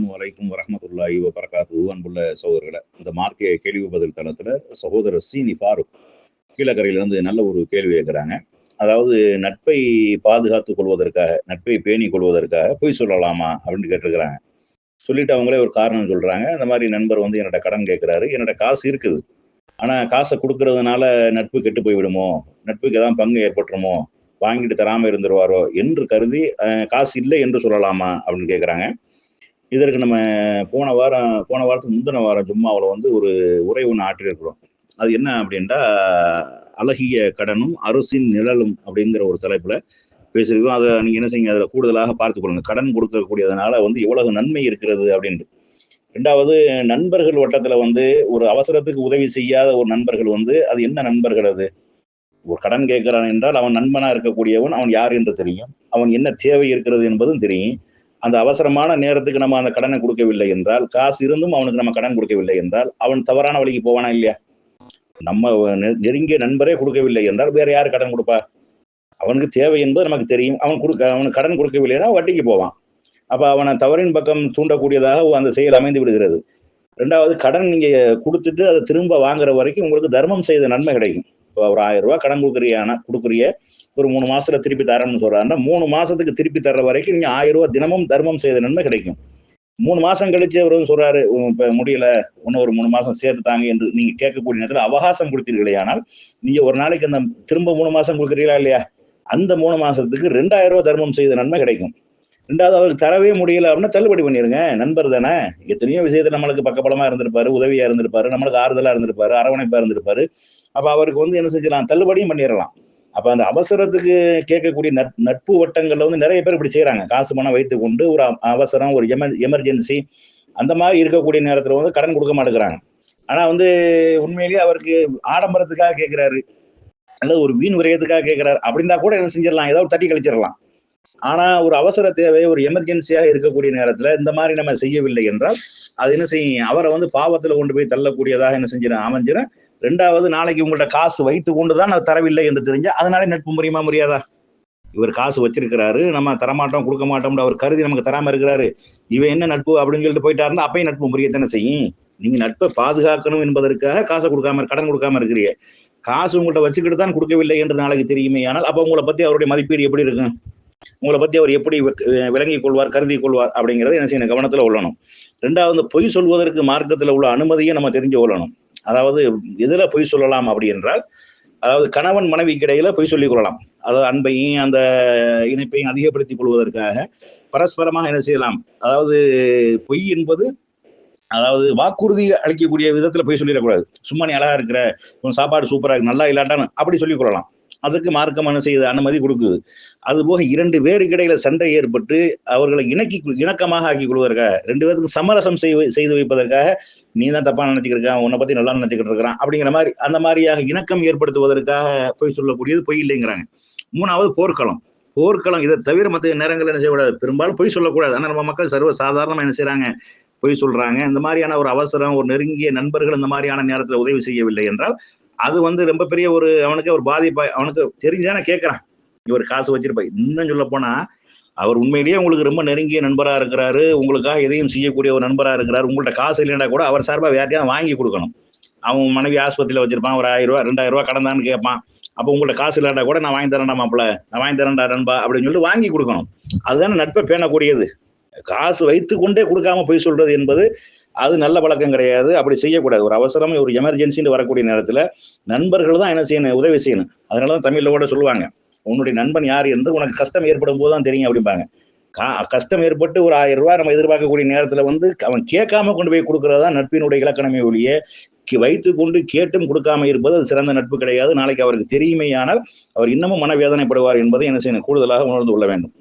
அஸ்லாம் வலைக்கும் வரமத்துல்லாஹி வரகாத்து அன்புள்ள சகோதரர்களை இந்த மார்க்கிய கேள்வி பதில் தளத்துல சகோதரர் சீனி ஃபாரூக் கீழக்கரையிலிருந்து நல்ல ஒரு கேள்வி கேட்குறாங்க. அதாவது நட்பை பாதுகாத்துக் கொள்வதற்காக நட்பை பேணி கொள்வதற்காக பொய் சொல்லலாமா அப்படின்னு கேட்டிருக்கிறாங்க. சொல்லிட்டு அவங்களே ஒரு காரணம் சொல்றாங்க. இந்த மாதிரி நண்பர் வந்து என்னோட கடன் கேட்கிறாரு. என்னோட காசு இருக்குது. ஆனா காசை கொடுக்கறதுனால நட்பு கெட்டு போய்விடுமோ? நட்புக்கு ஏதாவது பங்கு ஏற்பட்டுருமோ? வாங்கிட்டு தராம இருந்துருவாரோ? என்று கருதி காசு இல்லை என்று சொல்லலாமா அப்படின்னு கேட்குறாங்க. இதற்கு நம்ம போன வாரம் போன வாரத்துக்கு முந்தின வாரம் ஜும்மாவில் வந்து ஒரு உரை ஒன்று ஆற்றியிருக்கிறோம் அது என்ன அப்படின்ட்டா அழகிய கடனும் அரசின் நிழலும் அப்படிங்கிற ஒரு தலைப்புல பேசியிருக்கோம். அதை நீங்க என்ன செய்யுங்க அதில் கூடுதலாக பார்த்துக்கொள்ளுங்க கடன் கொடுக்கக்கூடியதுனால வந்து எவ்வளவு நன்மை இருக்கிறது அப்படின்ட்டு. ரெண்டாவது நண்பர்கள் வட்டத்துல வந்து ஒரு அவசரத்துக்கு உதவி செய்யாத ஒரு நண்பர்கள் வந்து அது என்ன நண்பர்கள் அது? ஒரு கடன் கேட்கிறான் என்றால் அவன் நண்பனா இருக்கக்கூடியவன் அவன் யார் என்று தெரியும். அவன் என்ன தேவை இருக்கிறது என்பதும் தெரியும். அந்த அவசரமான நேரத்துக்கு நம்ம அந்த கடனை கொடுக்கவில்லை என்றால் காசு இருந்தும் அவனுக்கு நம்ம கடன் கொடுக்கவில்லை என்றால் அவன் தவறான வழிக்கு போவானா இல்லையா? நம்ம நெருங்கிய நண்பரே கொடுக்கவில்லை என்றால் வேற யார் கடன் கொடுப்பா? அவனுக்கு தேவை என்பது நமக்கு தெரியும். அவன் கொடுக்க அவனுக்கு கடன் கொடுக்கவில்லைன்னா வட்டிக்கு போவான். அப்ப அவனை தவறின் பக்கம் தூண்டக்கூடியதாக அந்த செயல் அமைந்து விடுகிறது. ரெண்டாவது கடன் நீங்க கொடுத்துட்டு அதை திரும்ப வாங்குற வரைக்கும் உங்களுக்கு தர்மம் செய்த நன்மை கிடைக்கும். ஒரு ஆயிரம் ரூபாய் கடன் கொடுக்குறியான கொடுக்குறிய ஒரு மூணு மாசத்துல திருப்பி தரேன்னு சொல்றாருன்னா மூணு மாசத்துக்கு திருப்பி தர்ற வரைக்கும் நீங்க ஆயிரம் ரூபாய் தினமும் தர்மம் செய்த நன்மை கிடைக்கும். மூணு மாசம் கழிச்சு அவர் வந்து சொல்றாரு உம் இப்ப முடியல இன்னும் ஒரு மூணு மாசம் சேர்த்து தாங்க என்று நீங்க கேட்கக்கூடிய நேரத்துல அவகாசம் கொடுத்தீர்களே ஆனால் நீங்க ஒரு நாளைக்கு அந்த திரும்ப மூணு மாசம் கொடுக்குறீங்களா இல்லையா? அந்த மூணு மாசத்துக்கு ரெண்டாயிரம் ரூபாய் தர்மம் செய்த நன்மை கிடைக்கும். ரெண்டாவது அவருக்கு தரவே முடியல அப்படின்னா தள்ளுபடி பண்ணிருங்க. நண்பர் தானே. எத்தனையோ விஷயத்துல நம்மளுக்கு பக்கபலமா இருந்திருப்பாரு உதவியா இருந்திருப்பாரு நம்மளுக்கு ஆறுதலா இருந்திருப்பாரு அரவணைப்பா இருந்திருப்பாரு. அப்ப அவருக்கு வந்து என்ன செஞ்சலாம் தள்ளுபடியும் பண்ணிடலாம். அப்ப அந்த அவசரத்துக்கு கேட்கக்கூடிய நட் நட்பு வட்டங்கள்ல வந்து நிறைய பேர் இப்படி செய்யறாங்க காசு பணம் வைத்துக் கொண்டு ஒரு அவசரம் ஒரு எமர் எமர்ஜென்சி அந்த மாதிரி இருக்கக்கூடிய நேரத்துல வந்து கடன் கொடுக்க மாட்டேங்கிறாங்க. ஆனா வந்து உண்மையிலேயே அவருக்கு ஆடம்பரத்துக்காக கேட்கிறாரு அல்லது ஒரு வீண் விரயத்துக்காக கேட்கிறாரு அப்படின்னா கூட என்ன செஞ்சிடலாம்? ஏதாவது தட்டி கழிச்சிடலாம். ஆனா ஒரு அவசர தேவை ஒரு எமர்ஜென்சியாக இருக்கக்கூடிய நேரத்துல இந்த மாதிரி நம்ம செய்யவில்லை என்றால் அது என்ன செய்யும் அவரை வந்து பாவத்துல கொண்டு போய் தள்ளக்கூடியதாக என்ன செஞ்சிடும் அமைஞ்சிடும் ரெண்டாவது நாளைக்கு உங்கள்ட்ட காசு வைத்து கொண்டு தான் அது தரவில்லை என்று தெரிஞ்சா அதனால நட்பு முடியுமா முடியாதா இவர் காசு வச்சிருக்கிறாரு நம்ம தரமாட்டோம் கொடுக்க மாட்டோம்னு அவர் கருதி நமக்கு தராம இருக்கிறாரு. இவன் என்ன நட்பு அப்படின்னு சொல்லிட்டு போயிட்டாருன்னா அப்பயும் நட்பு தானே செய்யும்? நீங்க நட்பை பாதுகாக்கணும் என்பதற்காக காசை கொடுக்காம கடன் கொடுக்காம இருக்கிறீங்க. காசு உங்கள்ட்ட வச்சுக்கிட்டு தான் கொடுக்கவில்லை என்று நாளைக்கு தெரியுமே ஆனால் அப்ப உங்களை பத்தி அவருடைய மதிப்பீடு எப்படி இருக்கும்? உங்களை பத்தி அவர் எப்படி விளங்கிக் கொள்வார் கருதி கொள்வார் அப்படிங்கிறத என்ன செய்யணும் கவனத்துல உள்ளணும் ரெண்டாவது பொய் சொல்வதற்கு மார்க்கத்துல உள்ள அனுமதியை நம்ம தெரிஞ்சு கொள்ளணும். அதாவது எதுல பொய் சொல்லலாம் அப்படி என்றால் அதாவது கணவன் மனைவிக்கு இடையில பொய் சொல்லிக் கொள்ளலாம். அதாவது அன்பையும் அந்த இணைப்பையும் அதிகப்படுத்திக் கொள்வதற்காக பரஸ்பரமாக என்ன செய்யலாம்? அதாவது பொய் என்பது அதாவது வாக்குறுதி அளிக்கக்கூடிய விதத்துல பொய் சொல்லிடக்கூடாது சும்மா நீ அழகா இருக்கிற உன் சாப்பாடு சூப்பரா இருக்கு நல்லா இல்லாட்டான்னு அப்படி சொல்லிக் கொள்ளலாம். அதுக்கு மார்க்கம் என்ன அனுமதி கொடுக்குது. அதுபோக இரண்டு பேருக்கு இடையில சண்டை ஏற்பட்டு அவர்களை இணக்கி இணக்கமாக ஆக்கி கொள்வதற்காக ரெண்டு பேருக்கு சமரசம் செய்து செய்து வைப்பதற்காக நீ தான் தப்பா நினைச்சுக்கிட்டு இருக்கான் உன்னை பத்தி நல்லா நினைச்சுக்கிட்டு இருக்கிறான் அப்படிங்கிற மாதிரி அந்த மாதிரியாக இணக்கம் ஏற்படுத்துவதற்காக பொய் சொல்லக்கூடியது பொய் இல்லைங்கிறாங்க. மூணாவது போர்க்களம். போர்க்களம் இதை தவிர மற்ற நேரங்கள் என்ன செய்யக்கூடாது? பெரும்பாலும் பொய் சொல்லக்கூடாது. ஆனால் நம்ம மக்கள் சர்வ சாதாரணமா என்ன செய்யறாங்க பொய் சொல்றாங்க. இந்த மாதிரியான ஒரு அவசரம் ஒரு நெருங்கிய நண்பர்கள் இந்த மாதிரியான நேரத்தில் உதவி செய்யவில்லை என்றால் அது வந்து ரொம்ப பெரிய ஒரு அவனுக்கு ஒரு பாதிப்பா அவனுக்கு தெரிஞ்சானே கேட்கறான் இவர் காசு வச்சிருப்பா. இன்னும் சொல்ல போனா அவர் உண்மையிலேயே உங்களுக்கு ரொம்ப நெருங்கிய நண்பரா இருக்கிறாரு. உங்களுக்காக எதையும் செய்யக்கூடிய ஒரு நண்பரா இருக்கிறாரு. உங்கள்ட்ட காசு இல்லைன்னா கூட அவர் சார்பாக யார்ட்டையாவது வாங்கி கொடுக்கணும். அவன் மனைவி ஆஸ்பத்திரியில் வச்சிருப்பான். ஒரு ஆயிரம் ரூபா ரெண்டாயிரம் ரூபா கடந்தான்னு கேட்பான். அப்போ உங்கள்ட்ட காசு இல்லாட்டா கூட நான் வாங்கி தரேன்டா மாப்பிள நான் வாங்கி தரேன்டா நண்பா அப்படின்னு சொல்லி வாங்கி கொடுக்கணும். அதுதானே நட்பை பேணக்கூடியது. காசு வைத்து கொண்டே கொடுக்காம போய் சொல்றது என்பது அது நல்ல பழக்கம் கிடையாது. அப்படி செய்யக்கூடாது. ஒரு அவசரம் ஒரு எமர்ஜென்சின்னு வரக்கூடிய நேரத்தில் நண்பர்கள் தான் என்ன செய்யணும் உதவி செய்யணும். அதனால தான் தமிழில் கூட சொல்லுவாங்க. உன்னுடைய நண்பன் யார் என்று உனக்கு கஷ்டம் ஏற்படும் போது தான் தெரியும் அப்படிம்பாங்க. கா- கஷ்டம் ஏற்பட்டு ஒரு ஆயிரம் ரூபாய் நம்ம எதிர்பார்க்கக்கூடிய நேரத்தில் வந்து அவன் கேட்காம கொண்டு போய் கொடுக்கறதா நட்பினுடைய இலக்கணமே ஒழிய வைத்து கொண்டு கேட்டும் கொடுக்காம இருப்பது அது சிறந்த நட்பு கிடையாது. நாளைக்கு அவருக்கு தெரியுமையானால் அவர் இன்னமும் மனவேதனைப்படுவார் என்பதை என்ன செய்யணும் கூடுதலாக உணர்ந்து கொள்ள வேண்டும்.